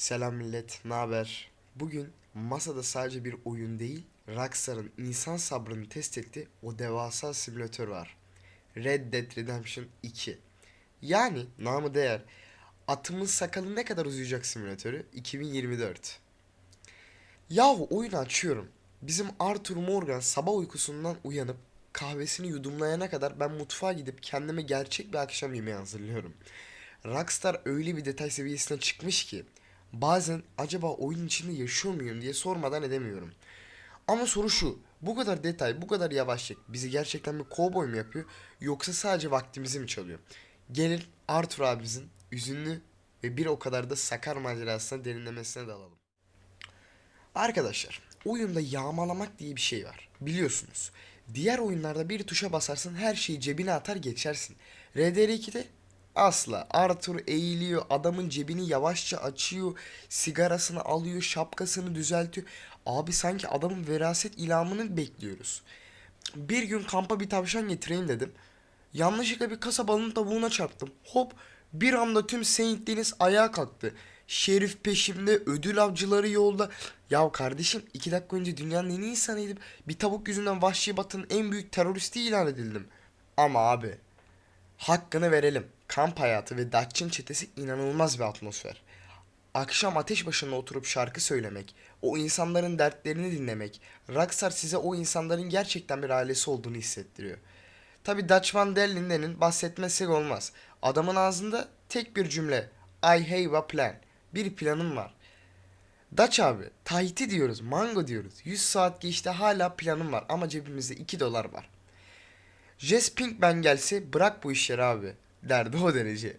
Selam millet, ne haber? Bugün masada sadece bir oyun değil, Rockstar'ın insan sabrını test ettiği o devasa simülatör var. Red Dead Redemption 2. Yani namı değer atımın sakalı ne kadar uzayacak simülatörü 2024. Yahu oyunu açıyorum. Bizim Arthur Morgan sabah uykusundan uyanıp kahvesini yudumlayana kadar ben mutfağa gidip kendime gerçek bir akşam yemeği hazırlıyorum. Rockstar öyle bir detay seviyesine çıkmış ki bazen acaba oyun içinde yaşıyor muyum diye sormadan edemiyorum. Ama soru şu. Bu kadar detay, bu kadar yavaşlık bizi gerçekten bir kovboy mu yapıyor yoksa sadece vaktimizi mi çalıyor? Gelin Arthur abimizin üzünlü ve bir o kadar da sakar macerasına derinlemesine dalalım. Arkadaşlar, oyunda yağmalamak diye bir şey var. Biliyorsunuz. Diğer oyunlarda bir tuşa basarsın her şeyi cebine atar geçersin. RDR2'de asla. Arthur eğiliyor, adamın cebini yavaşça açıyor, sigarasını alıyor, şapkasını düzeltiyor. Abi sanki adamın veraset ilamını bekliyoruz. Bir gün kampa bir tavşan getireyim dedim. Yanlışlıkla bir kasabanın tavuğuna çarptım. Hop bir anda tüm Saint Deniz ayağa kalktı. Şerif peşimde, ödül avcıları yolda. Ya kardeşim iki dakika önce dünyanın en iyi insanıydım. Bir tavuk yüzünden Vahşi Batı'nın en büyük teröristi ilan edildim. Ama abi hakkını verelim. Kamp hayatı ve Datçın çetesi inanılmaz bir atmosfer. Akşam ateş başında oturup şarkı söylemek, o insanların dertlerini dinlemek, Rockstar size o insanların gerçekten bir ailesi olduğunu hissettiriyor. Tabi Dutch Van der Linden'in bahsetmesek olmaz. Adamın ağzında tek bir cümle. I have a plan. Bir planım var. Dutch abi, Tahiti diyoruz, mango diyoruz. 100 saat geçti hala planım var ama cebimizde 2 dolar var. Jess Pinkman gelse bırak bu işleri abi derdi o derece.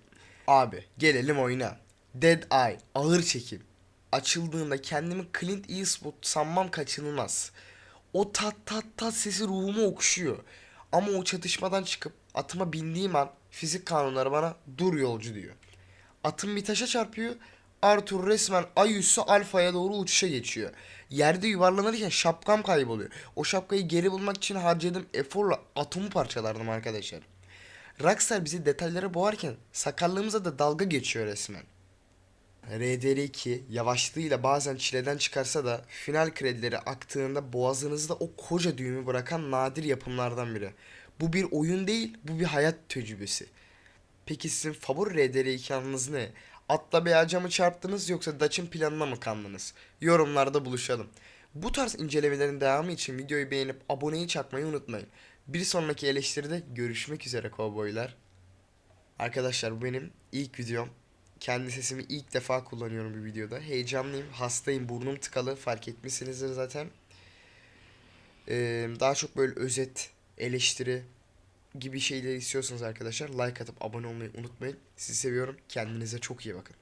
Abi gelelim oyuna. Dead Eye ağır çekim. Açıldığında kendimi Clint Eastwood sanmam kaçınılmaz. O tat tat tat sesi ruhumu okşuyor. Ama o çatışmadan çıkıp atıma bindiğim an fizik kanunları bana dur yolcu diyor. Atım bir taşa çarpıyor. Arthur resmen ay üssü alfaya doğru uçuşa geçiyor. Yerde yuvarlanırken şapkam kayboluyor. O şapkayı geri bulmak için harcadığım eforla atomu parçalardım arkadaşlar. Rockstar bizi detaylara boğarken sakarlığımıza da dalga geçiyor resmen. RDR2 yavaşlığıyla bazen çileden çıkarsa da final kredileri aktığında boğazınızda o koca düğümü bırakan nadir yapımlardan biri. Bu bir oyun değil, bu bir hayat tecrübesi. Peki sizin favori RDR2 anınız ne? Atla bir ağaca mı çarptınız yoksa Dutch'ın planına mı kandınız? Yorumlarda buluşalım. Bu tarz incelemelerin devamı için videoyu beğenip aboneyi çakmayı unutmayın. Bir sonraki eleştiride görüşmek üzere kovboylar. Arkadaşlar bu benim ilk videom. Kendi sesimi ilk defa kullanıyorum bir videoda. Heyecanlıyım, hastayım, burnum tıkalı fark etmişsinizdir zaten. Ee, daha çok böyle özet, eleştiri gibi şeyler istiyorsanız arkadaşlar like atıp abone olmayı unutmayın. Sizi seviyorum. Kendinize çok iyi bakın.